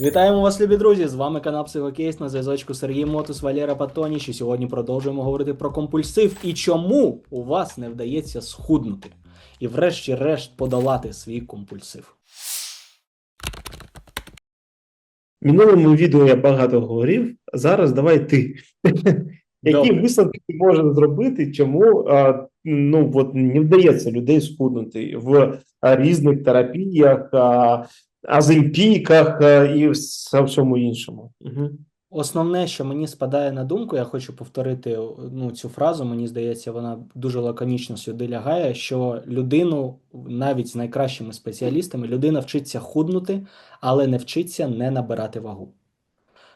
Вітаємо вас, любі друзі! З вами канал Психокейс на зв'язочку Сергій Мотус, Валера Патоніч. І сьогодні продовжуємо говорити про компульсив і чому у вас не вдається схуднути і, врешті-решт, подолати свій компульсив. В минулому відео я багато говорив. Зараз давай ти. Які висновки ти можеш зробити, чому ну от не вдається людей схуднути в різних терапіях, азимпійках а, і вс- всьому іншому? Угу. Основне, що мені спадає на думку, я хочу повторити ну, цю фразу. Мені здається, вона дуже лаконічно сюди лягає. Що людину, навіть з найкращими спеціалістами, людина вчиться худнути, але не вчиться не набирати вагу.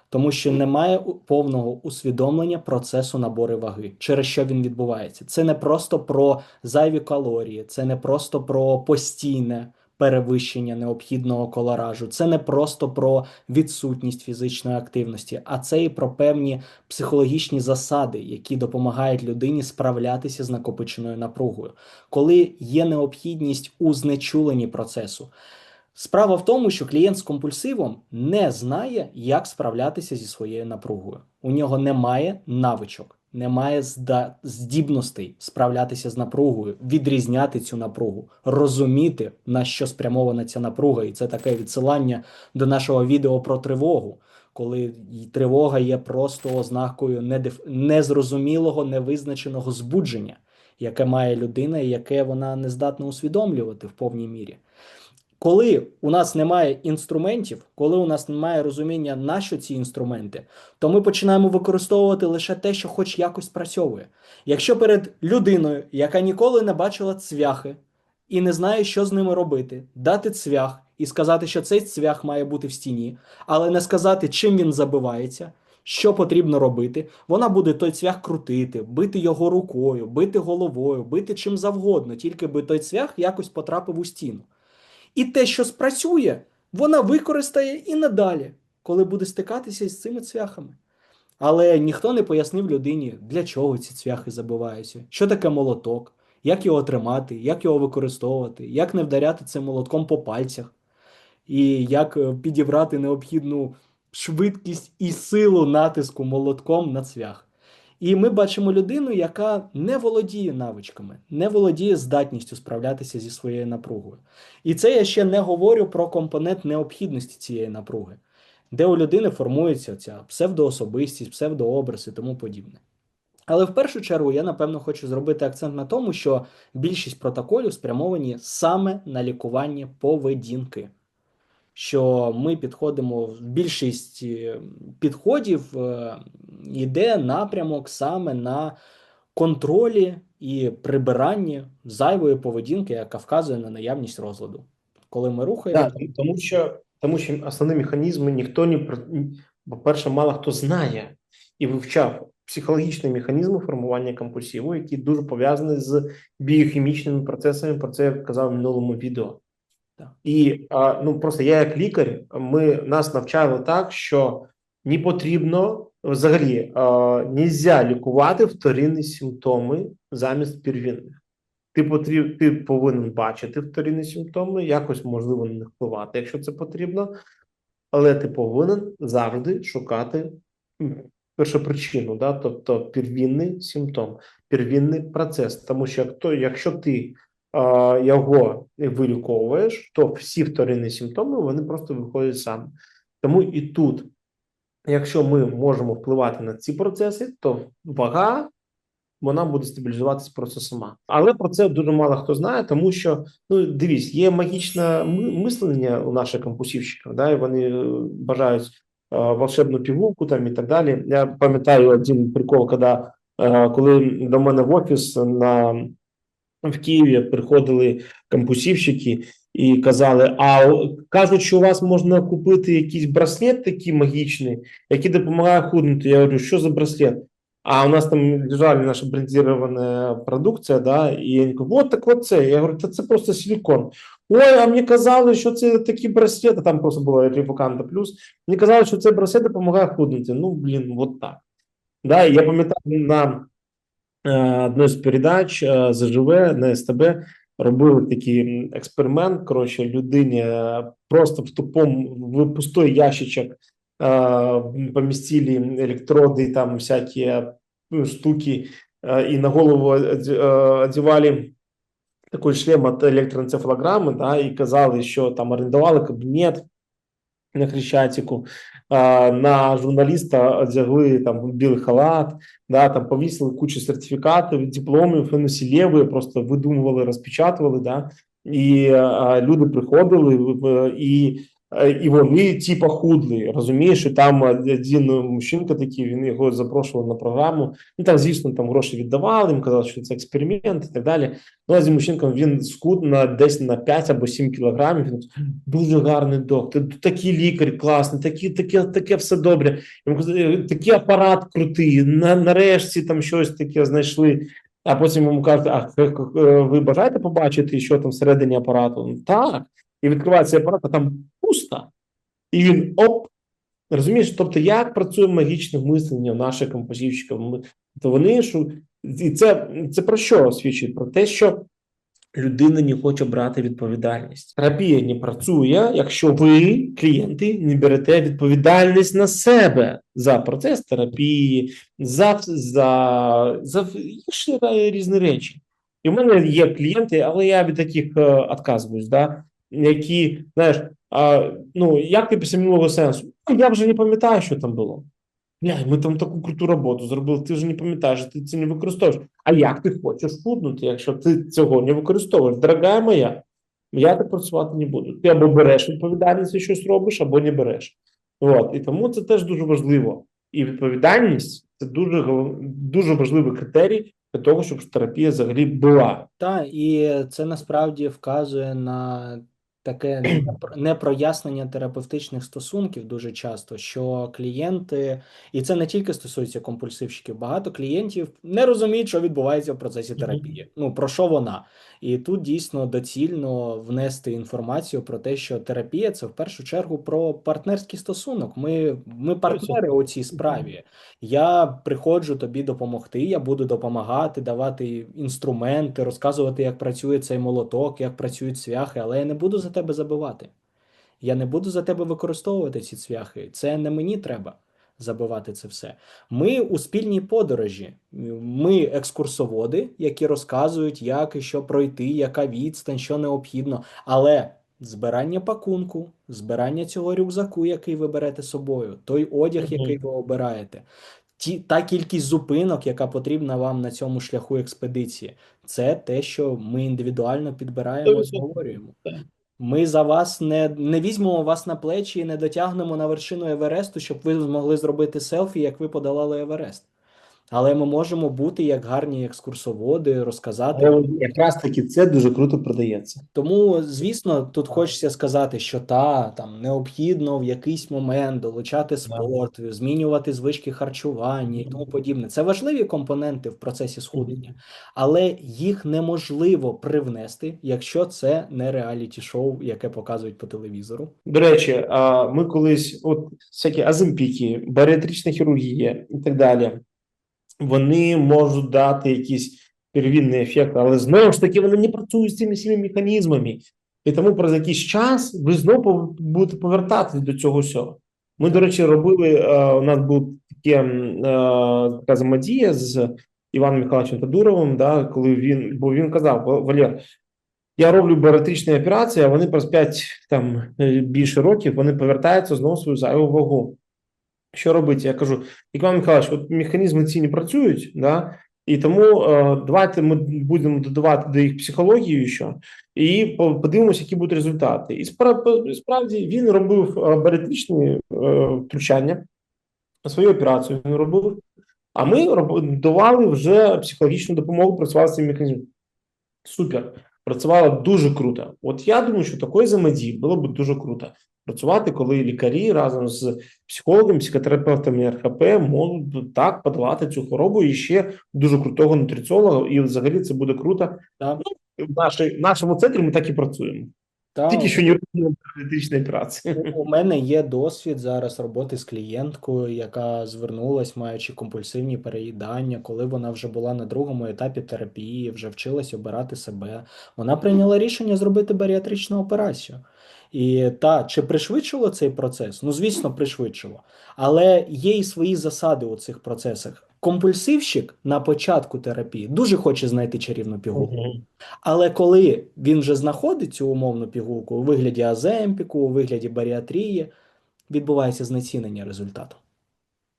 Тому що немає повного усвідомлення процесу набору ваги, через що він відбувається. Це не просто про зайві калорії, це не просто про постійне перевищення необхідного колоражу, це не просто про відсутність фізичної активності, а це і про певні психологічні засади, які допомагають людині справлятися з накопиченою напругою, коли є необхідність у знечуленні процесу. Справа в тому, що клієнт з компульсивом не знає, як справлятися зі своєю напругою. У нього немає навичок, немає здібностей справлятися з напругою, відрізняти цю напругу, розуміти, на що спрямована ця напруга. І це таке відсилання до нашого відео про тривогу, коли тривога є просто ознакою незрозумілого, невизначеного збудження, яке має людина і яке вона не здатна усвідомлювати в повній мірі. Коли у нас немає інструментів, коли у нас немає розуміння, на що ці інструменти, то ми починаємо використовувати лише те, що хоч якось працьовує. Якщо перед людиною, яка ніколи не бачила цвяхи і не знає, що з ними робити, дати цвях і сказати, що цей цвях має бути в стіні, але не сказати, чим він забивається, що потрібно робити, вона буде той цвях крутити, бити його рукою, бити головою, бити чим завгодно, тільки би той цвях якось потрапив у стіну. І те, що спрацює, вона використає і надалі, коли буде стикатися з цими цвяхами. Але ніхто не пояснив людині, для чого ці цвяхи забиваються, що таке молоток, як його тримати, як його використовувати, як не вдаряти цим молотком по пальцях, і як е, підібрати необхідну швидкість і силу натиску молотком на цвях. І ми бачимо людину, яка не володіє навичками, не володіє здатністю справлятися зі своєю напругою. І це я ще не говорю про компонент необхідності цієї напруги, де у людини формується ця псевдоособистість, псевдообраз і тому подібне. Але в першу чергу я напевно хочу зробити акцент на тому, що більшість протоколів спрямовані саме на лікування поведінки. Що ми підходимо, більшість е, підходів е, йде напрямок саме на контролі і прибиранні зайвої поведінки, яка вказує на наявність розладу. Коли ми рухаємо, Так, тому що тому що основні механізми ніхто не про- по-перше, мало хто знає і вивчав психологічні механізми формування компульсиву, які дуже пов'язані з біохімічними процесами. Про це я казав в минулому відео. І ну просто я як лікар, ми нас навчали так, що не потрібно взагалі нельзя лікувати вторинні симптоми замість первинних. Ти потріб, ти повинен бачити вторинні симптоми, якось можливо них впливати, якщо це потрібно, але ти повинен завжди шукати першопричину, да? тобто первинний симптом, первинний процес. Тому що якщо ти його виліковуєш, то всі вторинні симптоми вони просто виходять самі. Тому і тут, якщо ми можемо впливати на ці процеси, то вага вона буде стабілізуватися просто сама. Але про це дуже мало хто знає, тому що ну дивись, є магічне мислення у наших компульсивщиків, да, і вони е, бажають е, волшебну пігулку там і так далі. Я пам'ятаю один прикол, коли, е, коли до мене в офіс на в Києві приходили компульсивщики і казали: А кажуть, що у вас можна купити якийсь браслет такий магічний, який допомагає худнути. Я говорю, що за браслет? А у нас там лежала наша брендирована продукція, да, і я кажу, от так от це. Я говорю, та це просто силікон. Ой, а мені казали, що це такі браслети, там просто було Ревоканта плюс. Мені казали, що цей браслет допомагає худнути. Ну, блін, от так. Да, я пам'ятаю на одної з передач е, ЗЖВ на СТБ робили такий експеримент. Коротше, людині е, просто в тупом в пустой ящичок е, помістили електроди, там всякі штуки, е, і на голову е, одягали такий шлем від електроенцефалограми, да, і казали, що там орендували кабінет на Хрещатику, на журналіста одягли там білий халат, да, там повісили кучу сертифікатів, дипломів, феносілєви, просто видумували, розпечатували, да, і люди приходили і, і вони типа худли. Розумієш, що там один мужчинка такий, він його запрошував на програму. Ну там, звісно, там гроші віддавали, їм казали, що це експеримент і так далі. Ну, а з мужчинком він скуд на десь на 5 або 7 кілограмів. Він дуже гарний доктор, такий лікар класний, такі, таке, таке все добре. Такий апарат крутий. На, нарешті там щось таке знайшли. А потім йому кажуть, а е, е, ви бажаєте побачити, що там всередині апарату? Ну, Так. І відкривається апарат, а там пусто. І він оп. Розумієш, тобто, як працює магічне мислення наших композівщиків? То вони що і це, це про що свідчить? Про те, що людина не хоче брати відповідальність. Терапія не працює, якщо ви, клієнти, не берете відповідальність на себе за процес терапії, за, за, за інші різні речі. І в мене є клієнти, але я від таких е, відказуюсь, да, які, знаєш, а, ну як ти після минулого сенсу? «Ну, Я вже не пам'ятаю, що там було. Бля, ми там таку круту роботу зробили, ти вже не пам'ятаєш, ти це не використовуєш. А як ти хочеш худнути, якщо ти цього не використовуєш? Дорога моя, я так працювати не буду. Ти або береш відповідальність і щось робиш, або не береш. От. І тому це теж дуже важливо. І відповідальність це дуже, дуже важливий критерій для того, щоб терапія взагалі була. Так, і це насправді вказує на таке непро- непрояснення терапевтичних стосунків дуже часто, що клієнти, і це не тільки стосується компульсивщиків, багато клієнтів не розуміють, що відбувається в процесі терапії. Ну про що вона? І тут дійсно доцільно внести інформацію про те, що терапія це в першу чергу про партнерський стосунок. Ми, ми партнери у цій справі. Я приходжу тобі допомогти, я буду допомагати, давати інструменти, розказувати, як працює цей молоток, як працюють цвяхи, але я не буду за тебе забивати. Я не буду за тебе використовувати ці цвяхи. Це не мені треба забивати це все. Ми у спільній подорожі. Ми екскурсоводи, які розказують, як і що пройти, яка відстань, що необхідно. Але збирання пакунку, збирання цього рюкзаку, який ви берете з собою, той одяг, який ви обираєте, ті, та кількість зупинок, яка потрібна вам на цьому шляху експедиції, це те, що ми індивідуально підбираємо і 100%. зговорюємо. Так. Ми за вас не, не візьмемо вас на плечі і не дотягнемо на вершину Евересту, щоб ви змогли зробити селфі, як ви подолали Еверест. Але ми можемо бути як гарні екскурсоводи, розказати. Але якраз таки це дуже круто продається. Тому, звісно, тут хочеться сказати, що та там необхідно в якийсь момент долучати спорт, змінювати звички харчування і тому подібне. Це важливі компоненти в процесі схуднення, але їх неможливо привнести, якщо це не реаліті-шоу, яке показують по телевізору. До речі, а, ми колись, от всякі азимпіки, баріатрична хірургія і так далі, вони можуть дати якийсь первинний ефект, але знову ж таки вони не працюють з цими всіми механізмами. І тому про якийсь час ви знову будете повертатись до цього всього. Ми, до речі, робили, е, у нас був таке, е, така з Іваном Михайловичем Тадуровим, да, коли він, бо він казав, «Ва- Валер, я роблю баріатричні операції, а вони про 5 там е, більше років вони повертаються знову свою зайву вагу. Що робити? Я кажу, Іван Михайлович, от механізми ці не працюють, да? і тому е, давайте ми будемо додавати до їх психологію ще, і подивимося, які будуть результати. І справді він робив е, баріатричні е, втручання, свою операцію він робив, а ми давали вже психологічну допомогу, працювали з цим механізмом. Супер. Працювала дуже круто. От я думаю, що такої взаємодії було б дуже круто працювати, коли лікарі разом з психологами, психотерапевтами РХП можуть так подолати цю хворобу і ще дуже крутого нутриціолога. І взагалі це буде круто. Так. Ну, в, нашій, в нашому центрі ми так і працюємо. Та Тільки що не робимо критичної праці. У мене є досвід зараз роботи з клієнткою, яка звернулась, маючи компульсивні переїдання, коли вона вже була на другому етапі терапії, вже вчилась обирати себе. Вона прийняла рішення зробити баріатричну операцію. І та чи пришвидшило цей процес? Ну, звісно, пришвидшило. Але є і свої засади у цих процесах. Компульсивщик на початку терапії дуже хоче знайти чарівну пігулку. Але коли він вже знаходить цю умовну пігулку у вигляді аземпіку, у вигляді баріатрії, відбувається знецінення результату.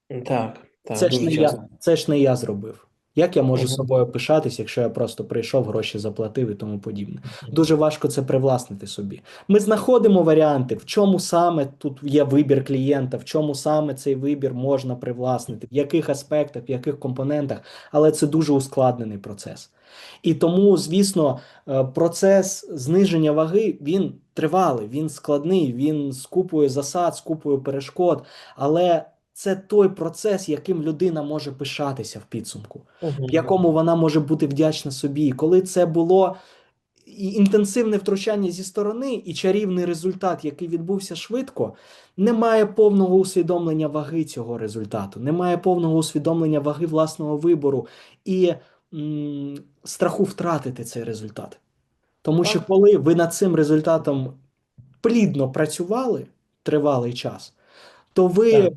Так, так, це, ж не я, це ж не я зробив. Як я можу собою пишатись, якщо я просто прийшов, гроші заплатив і тому подібне? Дуже важко це привласнити собі. Ми знаходимо варіанти, в чому саме тут є вибір клієнта, в чому саме цей вибір можна привласнити, в яких аспектах, в яких компонентах, але це дуже ускладнений процес. І тому, звісно, е, процес зниження ваги він тривалий, він складний, він з купою засад, з купою перешкод, але це той процес, яким людина може пишатися в підсумку в якому вона може бути вдячна собі. І Коли це було і- інтенсивне втручання зі сторони і чарівний результат, який відбувся швидко, немає повного усвідомлення ваги цього результату, немає повного усвідомлення ваги власного вибору і м, страху втратити цей результат. Тому що коли ви над цим результатом плідно працювали тривалий час, то ви Так.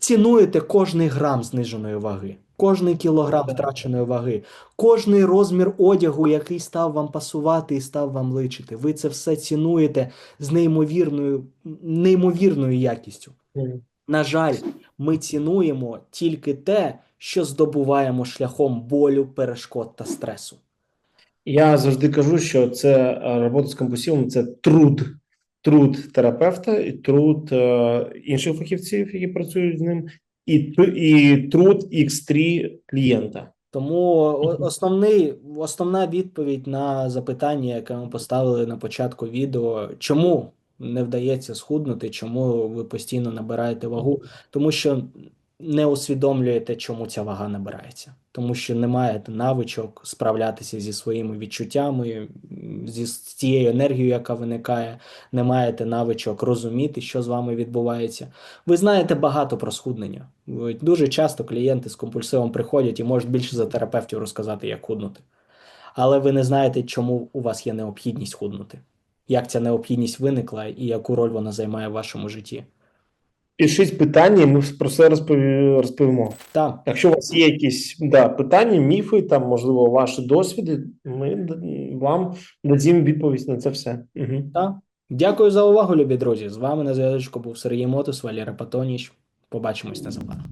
Цінуєте кожний грам зниженої ваги, кожний кілограм втраченої ваги, кожний розмір одягу, який став вам пасувати і став вам личити. Ви це все цінуєте з неймовірною, неймовірною якістю. На жаль, ми цінуємо тільки те, що здобуваємо шляхом болю, перешкод та стресу. Я завжди кажу, що це е, робота з компульсивом це труд, труд терапевта і труд е, інших фахівців, які працюють з ним, і, і труд X3 клієнта. Тому основний, основна відповідь на запитання, яке ми поставили на початку відео, чому не вдається схуднути, чому ви постійно набираєте вагу, тому що не усвідомлюєте, чому ця вага набирається, тому що не маєте навичок справлятися зі своїми відчуттями, зі з тією енергією, яка виникає, не маєте навичок розуміти, що з вами відбувається. Ви знаєте багато про схуднення. Дуже часто клієнти з компульсивом приходять і можуть більше за терапевтів розказати, як худнути. Але ви не знаєте, чому у вас є необхідність худнути, як ця необхідність виникла і яку роль вона займає в вашому житті. Пишіть питання, і ми про це розпові- розповімо. Так, Якщо у вас є якісь да, питання, міфи, там, можливо, ваші досвіди, ми вам дадімо відповідь на це все. Угу. так. Дякую за увагу, любі друзі. З вами на зв'язочку був Сергій Мотус, Валера Патоніч. Побачимось незабаром.